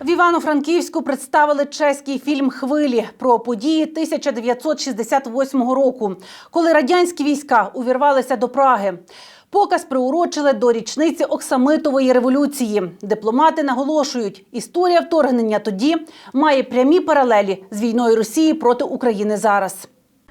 В Івано-Франківську представили чеський фільм Хвилі про події 1968 року, коли радянські війська увірвалися до Праги. Показ приурочили до річниці Оксамитової революції. Дипломати наголошують, історія вторгнення тоді має прямі паралелі з війною Росії проти України зараз.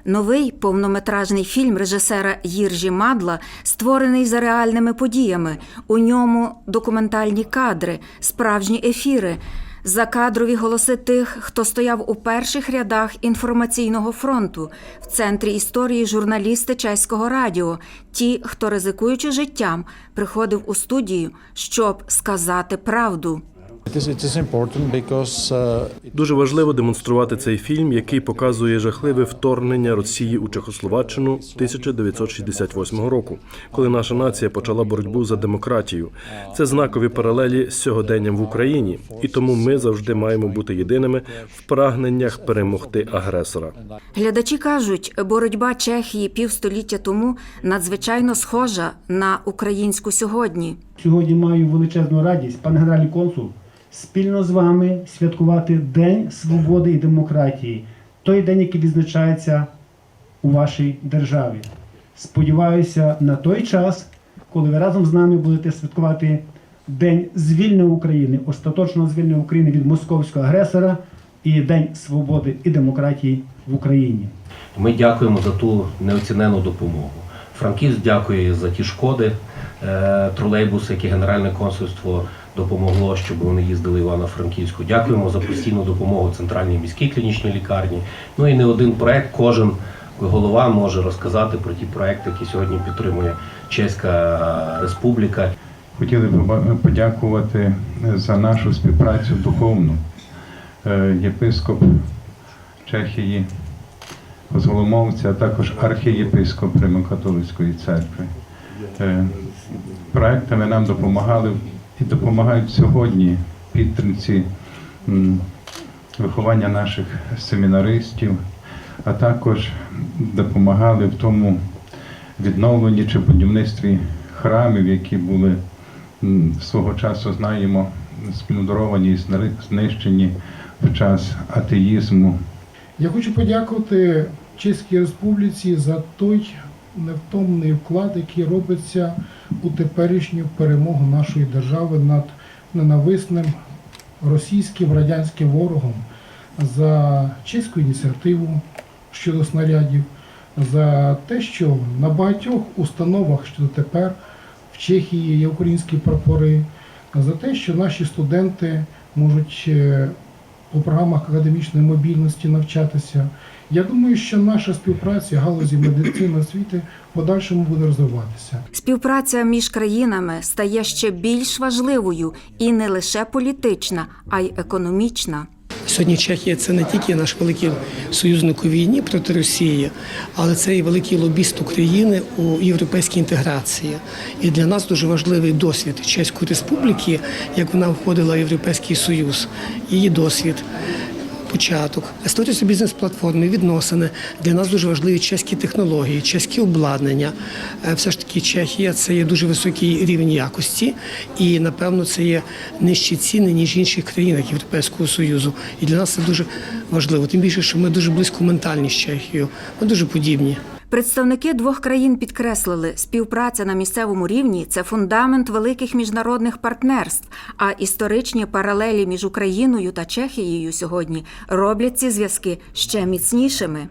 Новий повнометражний фільм режисера Їржі Мадла створений за реальними подіями. У ньому документальні кадри, справжні ефіри, закадрові голоси тих, хто стояв у перших рядах інформаційного фронту. В центрі історії журналісти чеського радіо, ті, хто ризикуючи життям, приходив у студію, щоб сказати правду. It is, it is important because uh, Дуже важливо демонструвати цей фільм, який показує жахливе вторгнення Росії у Чехословаччину 1968 року, коли наша нація почала боротьбу за демократію. Це знакові паралелі з сьогоденням в Україні, і тому ми завжди маємо бути єдиними в прагненнях перемогти агресора. Глядачі кажуть, боротьба Чехії півстоліття тому надзвичайно схожа на українську сьогодні. Сьогодні маю величезну радість, пане генеральний консул, спільно з вами святкувати День свободи і демократії, той день, який відзначається у вашій державі. Сподіваюся на той час, коли ви разом з нами будете святкувати День звільнення України, остаточного звільнення України від московського агресора і День свободи і демократії в Україні. Ми дякуємо за ту неоцінену допомогу. Франківськ дякує за ті шкоди, тролейбуси, які Генеральне консульство допомогло, щоб вони їздили Івано-Франківську. Дякуємо за постійну допомогу Центральній міській клінічній лікарні. Ну і не один проект. Кожен голова може розказати про ті проекти, які сьогодні підтримує Чеська Республіка. Хотіли б подякувати за нашу співпрацю духовну. Е, Єпископ Чехії, Козголомовця, а також архієпископ Римокатолицької церкви. Проектами нам допомагали і допомагають сьогодні підтримці виховання наших семінаристів, а також допомагали в тому відновленні чи будівництві храмів, які були свого часу, знаємо, сплюндровані і знищені в час атеїзму. Я хочу подякувати Чеській Республіці за той невтомний вклад, який робиться у теперішню перемогу нашої держави над ненависним російським радянським ворогом, за чеську ініціативу щодо снарядів, за те, що на багатьох установах, що дотепер в Чехії є українські прапори, за те, що наші студенти можуть е, по програмах академічної мобільності навчатися. Я думаю, що наша співпраця в галузі медицини освіти в подальшому буде розвиватися. Співпраця між країнами стає ще більш важливою і не лише політична, а й економічна. Сьогодні Чехія це не тільки наш великий союзник у війні проти Росії, але це і великий лобіст України у європейській інтеграції. І для нас дуже важливий досвід Чеської республіки, як вона входила в Європейський Союз, її досвід. Початок, історія бізнес-платформи, відносини для нас дуже важливі чеські технології, чеські обладнання. Е, Все ж таки, Чехія це є дуже високий рівень якості, і напевно це є нижчі ціни ніж в інших країнах Європейського союзу. І для нас це дуже важливо. Тим більше, що ми дуже близько ментальні з Чехією. Ми дуже подібні. Представники двох країн підкреслили, співпраця на місцевому рівні це фундамент великих міжнародних партнерств. А історичні паралелі між Україною та Чехією сьогодні роблять ці зв'язки ще міцнішими.